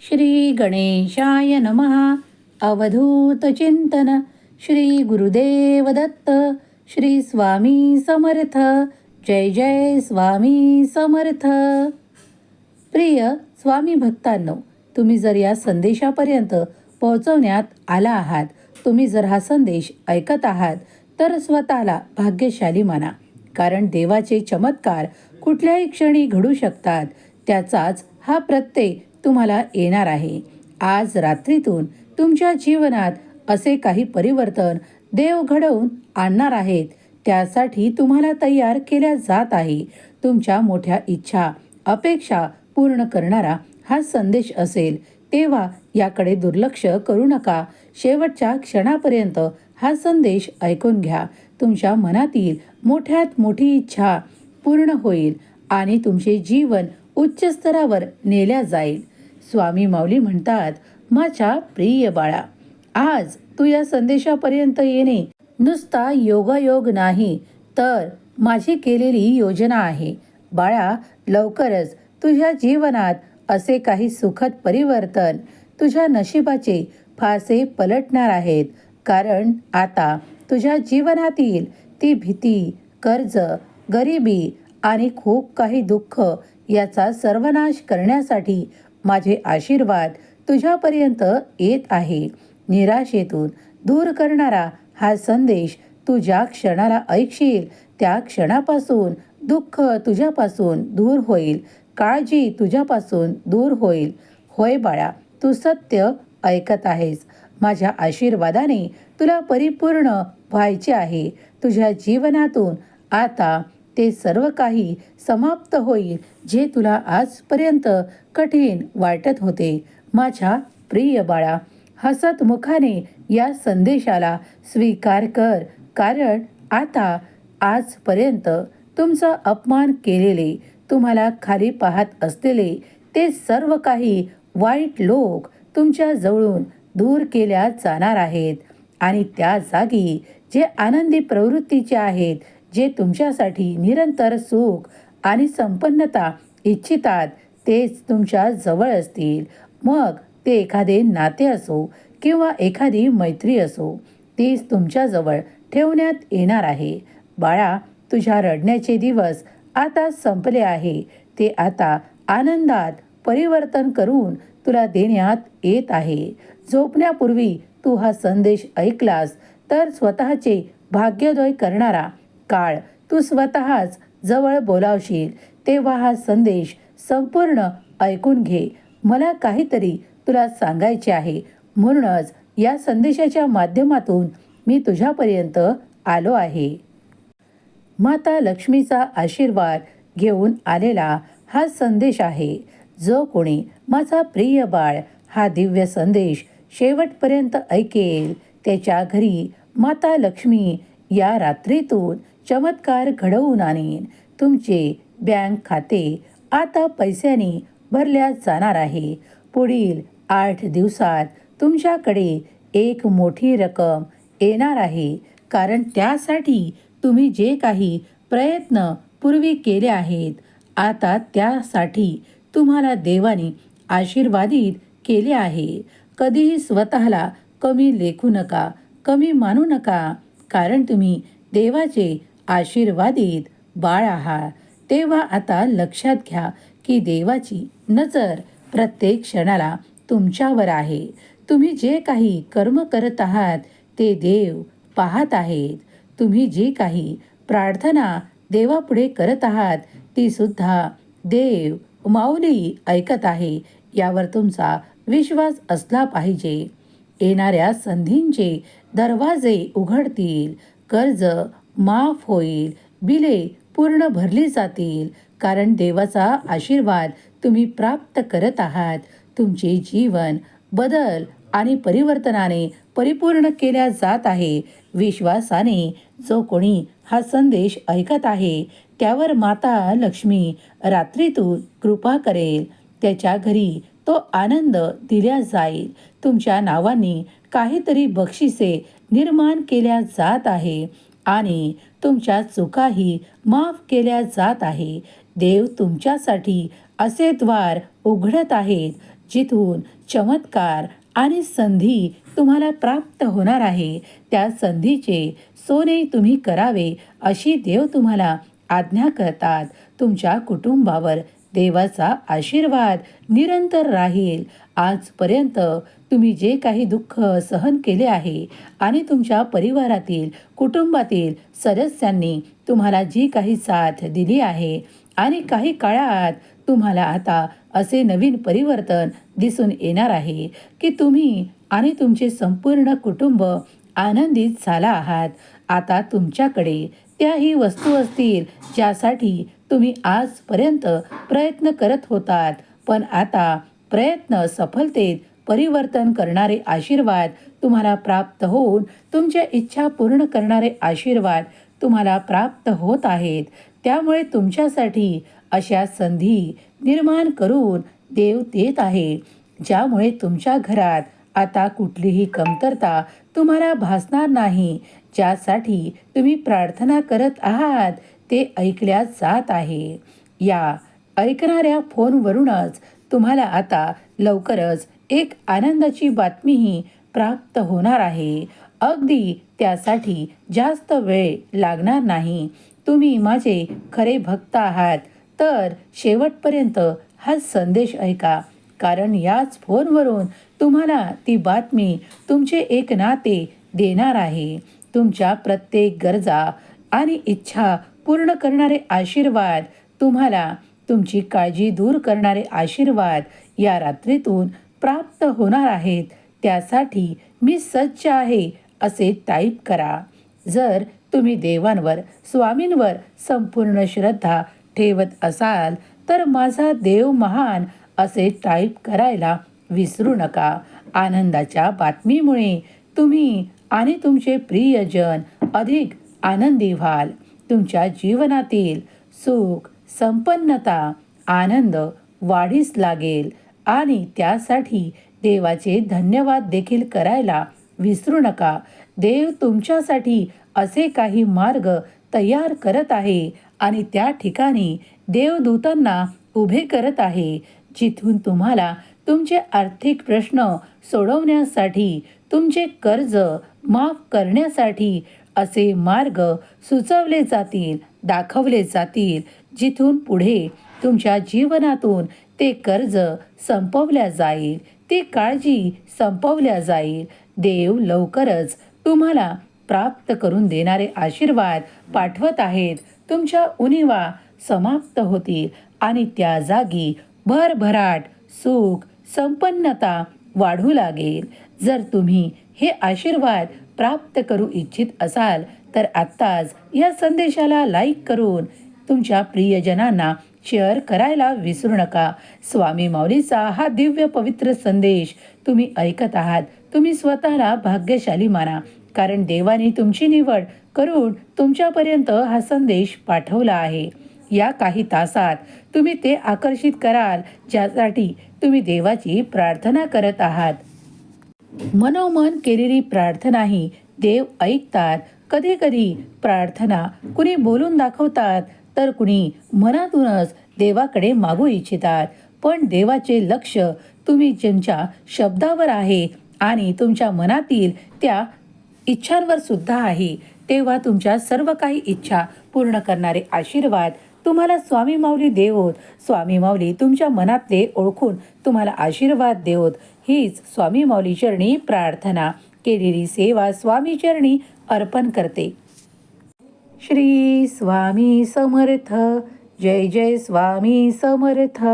श्री गणेशाय नमः. अवधूत चिंतन. श्री गुरुदेव दत्त श्री स्वामी समर्थ. जय जय स्वामी समर्थ. प्रिय स्वामी भक्तांनो तुम्ही जर या संदेशापर्यंत पोहोचवण्यात आला आहात तुम्ही जर हा संदेश ऐकत आहात तर स्वतःला भाग्यशाली माना. कारण देवाचे चमत्कार कुठल्याही क्षणी घडू शकतात. त्याचाच हा प्रत्यय तुम्हाला येणार आहे. आज रात्रीतून तुमच्या जीवनात असे काही परिवर्तन देव घडवून आणणार आहेत. त्यासाठी तुम्हाला तयार केल्या जात आहे. तुमच्या मोठ्या इच्छा अपेक्षा पूर्ण करणारा हा संदेश असेल. तेव्हा याकडे दुर्लक्ष करू नका. शेवटच्या क्षणापर्यंत हा संदेश ऐकून घ्या. तुमच्या मनातील मोठ्यात मोठी इच्छा पूर्ण होईल आणि तुमचे जीवन उच्च स्तरावर नेल्या जाईल. स्वामी माऊली म्हणतात माझ्या प्रिय बाळा आज तू या संदेशापर्यंत येणे नुसता योगायोग नाही तर माझी केलेली योजना आहे. बाळा लवकरच तुझ्या जीवनात असे काही सुखद परिवर्तन तुझ्या नशिबाचे फासे पलटणार आहेत. कारण आता तुझ्या जीवनातील ती भीती कर्ज गरिबी आणि खूप काही दुःख याचा सर्वनाश करण्यासाठी माझे आशीर्वाद तुझ्यापर्यंत येत आहे. निराशेतून दूर करणारा हा संदेश तू ज्या क्षणाला ऐकशील. त्या क्षणापासून दुःख तुझ्यापासून दूर होईल. काळजी तुझ्यापासून दूर होईल. होय बाळा तू सत्य ऐकत आहेस. माझ्या आशीर्वादाने तुला परिपूर्ण व्हायचे आहे. तुझ्या जीवनातून आता ते सर्व काही समाप्त होईल जे तुला आजपर्यंत कठीण वाटत होते. माझ्या प्रिय बाळा हसत मुखाने या संदेशाला स्वीकार कर कारण आता आजपर्यंत तुमचा अपमान केलेले तुम्हाला खाली पाहत असलेले ते सर्व काही वाईट लोक तुमच्या जवळून दूर केल्या जाणार आहेत. आणि त्या जागी जे आनंदी प्रवृत्तीचे आहेत जे तुमच्यासाठी निरंतर सुख आणि संपन्नता इच्छितात तेच तुमच्या जवळ असतील. मग ते एखादे नाते असो किंवा एखादी मैत्री असो तीच तुमच्याजवळ ठेवण्यात येणार आहे. बाळा तुझ्या रडण्याचे दिवस आता संपले आहे. ते आता आनंदात परिवर्तन करून तुला देण्यात येत आहे. झोपण्यापूर्वी तू हा संदेश ऐकलास तर स्वतःचे भाग्योदय करणारा काळ तू स्वतःच जवळ बोलावशील तेव्हा हा संदेश संपूर्ण ऐकून घे. मला काहीतरी तुला सांगायचे आहे. म्हणूनच या संदेशाच्या माध्यमातून मी तुझ्यापर्यंत आलो आहे. माता लक्ष्मीचा आशीर्वाद घेऊन आलेला हा संदेश आहे. जो कोणी माझा प्रिय बाळ हा दिव्य संदेश शेवटपर्यंत ऐकेल त्याच्या घरी माता लक्ष्मी या रात्रीतून चमत्कार घडवून आणेन. तुमचे बँक खाते आता पैशाने भरल्या जाणार आहे. पुढील आठ दिवसात तुमच्याकडे एक मोठी रक्कम येणार आहे. कारण त्यासाठी तुम्ही जे काही प्रयत्न पूर्वी केले आहेत आता त्यासाठी तुम्हाला देवाने आशीर्वादित केले आहे. कधीही स्वतःला कमी लेखू नका कमी मानू नका कारण तुम्ही देवाचे आशीर्वादित बाळ आहात तेव्हा आता लक्षात घ्या की देवाची नजर प्रत्येक क्षणाला तुमच्यावर आहे. तुम्ही जे काही कर्म करत आहात ते देव पाहत आहेत. तुम्ही जी काही प्रार्थना देवापुढे करत आहात ती सुद्धा देव माऊली ऐकत आहे यावर तुमचा विश्वास असला पाहिजे. येणाऱ्या संधींचे दरवाजे उघडतील. कर्ज माफ होईल. बिले पूर्ण भरली जातील. कारण देवाचा आशीर्वाद तुम्ही प्राप्त करत आहात. तुमचे जीवन बदल आणि परिवर्तनाने परिपूर्ण केल्या जात आहे. विश्वासाने जो कोणी हा संदेश ऐकत आहे त्यावर माता लक्ष्मी रात्रीतून कृपा करेल. त्याच्या घरी तो आनंद दिल्या जाईल. तुमच्या नावांनी काहीतरी बक्षिसे निर्माण केल्या जात आहे. आणि तुमच्या चुकाही माफ केल्या जात आहे. देव तुमच्यासाठी असे द्वार उघडत आहेत जिथून चमत्कार आणि संधी तुम्हाला प्राप्त होणार आहे. त्या संधीचे सोने तुम्ही करावे अशी देव तुम्हाला आज्ञा करतात. तुमच्या कुटुंबावर देवाचा आशीर्वाद निरंतर राहील. आजपर्यंत तुम्ही जे काही दुःख सहन केले आहे आणि तुमच्या परिवारातील कुटुंबातील सदस्यांनी तुम्हाला जी काही साथ दिली आहे आणि काही काळात तुम्हाला आता असे नवीन परिवर्तन दिसून येणार आहे की तुम्ही आणि तुमचे संपूर्ण कुटुंब आनंदित झाला आहात. आता तुमच्याकडे त्याही वस्तू असतील ज्यासाठी तुम्ही आजपर्यंत प्रयत्न करत होतात. पण आता प्रयत्न सफलतेत परिवर्तन करणारे आशीर्वाद तुम्हाला प्राप्त होऊन तुमच्या इच्छा पूर्ण करणारे आशीर्वाद तुम्हाला प्राप्त होत आहेत. त्यामुळे तुमच्यासाठी अशा संधी निर्माण करून देव देत आहे. ज्यामुळे तुमच्या घरात आता कुठलीही कमतरता तुम्हाला भासणार नाही. ज्यासाठी तुम्ही प्रार्थना करत आहात ते ऐकल्या जात आहे. या ऐकणाऱ्या फोनवरूनच तुम्हाला आता लवकरच एक आनंदाची बातमीही प्राप्त होणार आहे. अगदी त्यासाठी जास्त वेळ लागणार नाही. तुम्ही माझे खरे भक्त आहात. तर शेवटपर्यंत हा संदेश ऐका. कारण याच फोनवरून तुम्हाला ती बातमी तुमचे एक नाते देणार आहे. तुमच्या प्रत्येक गरजा आणि इच्छा पूर्ण करणारे आशीर्वाद तुम्हाला तुमची काळजी दूर करणारे आशीर्वाद या रात्रीतून प्राप्त होणार आहेत. त्यासाठी मी सज्ज आहे असे टाईप करा. जर तुम्ही देवांवर स्वामींवर संपूर्ण श्रद्धा ठेवत असाल तर माझा देव महान असे टाईप करायला विसरू नका. आनंदाच्या बातमीमुळे तुम्ही आणि तुमचे प्रियजन अधिक आनंदी व्हाल. तुमच्या जीवनातील सुख संपन्नता आनंद वाढीस लागेल आणि त्यासाठी देवाचे धन्यवाद देखील करायला विसरू नका. देव तुमच्यासाठी असे काही मार्ग तयार करत आहे आणि त्या ठिकाणी देवदूतांना उभे करत आहे जिथून तुम्हाला तुमचे आर्थिक प्रश्न सोडवण्यासाठी तुमचे कर्ज माफ करण्यासाठी असे मार्ग सुचवले जातील दाखवले जातील. जिथून पुढे तुमच्या जीवनातून ते कर्ज संपवल्या जाईल ती काळजी संपवल्या जाईल. देव लवकरच तुम्हाला प्राप्त करून देणारे आशीर्वाद पाठवत आहेत. तुमच्या उणीवा समाप्त होतील आणि त्या जागी भरभराट सुख संपन्नता वाढू लागेल. जर तुम्ही हे आशीर्वाद प्राप्त करू इच्छित असाल तर आत्ताच या संदेशाला लाईक करून तुमच्या प्रियजनांना शेअर करायला विसरू नका. स्वामी माऊलीचा हा दिव्य पवित्र संदेश तुम्ही ऐकत आहात. तुम्ही स्वतःला भाग्यशाली माना. कारण देवाने तुमची निवड करून तुमच्यापर्यंत हा संदेश पाठवला आहे. या काही तासात तुम्ही ते आकर्षित कराल ज्यासाठी तुम्ही देवाची प्रार्थना करत आहात. मनोमन केलेली प्रार्थनाही देव ऐकतात. कधी कधी प्रार्थना कुणी बोलून दाखवतात तर कुणी मनातूनच देवाकडे मागू इच्छितात. पण देवाचे लक्ष तुम्ही ज्यांच्या शब्दावर आहे आणि तुमच्या मनातील त्या इच्छांवर सुद्धा आहे तेव्हा तुमच्या सर्व काही इच्छा पूर्ण करणारे आशीर्वाद तुम्हाला स्वामी माऊली देवोत स्वामी माऊली तुमच्या मनातले ओळखून तुम्हाला आशीर्वाद देवोत. हीच स्वामी माऊली चरणी प्रार्थना. केलेली सेवा स्वामी चरणी अर्पण करते. श्री स्वामी समर्थ. जय जय स्वामी समर्थ.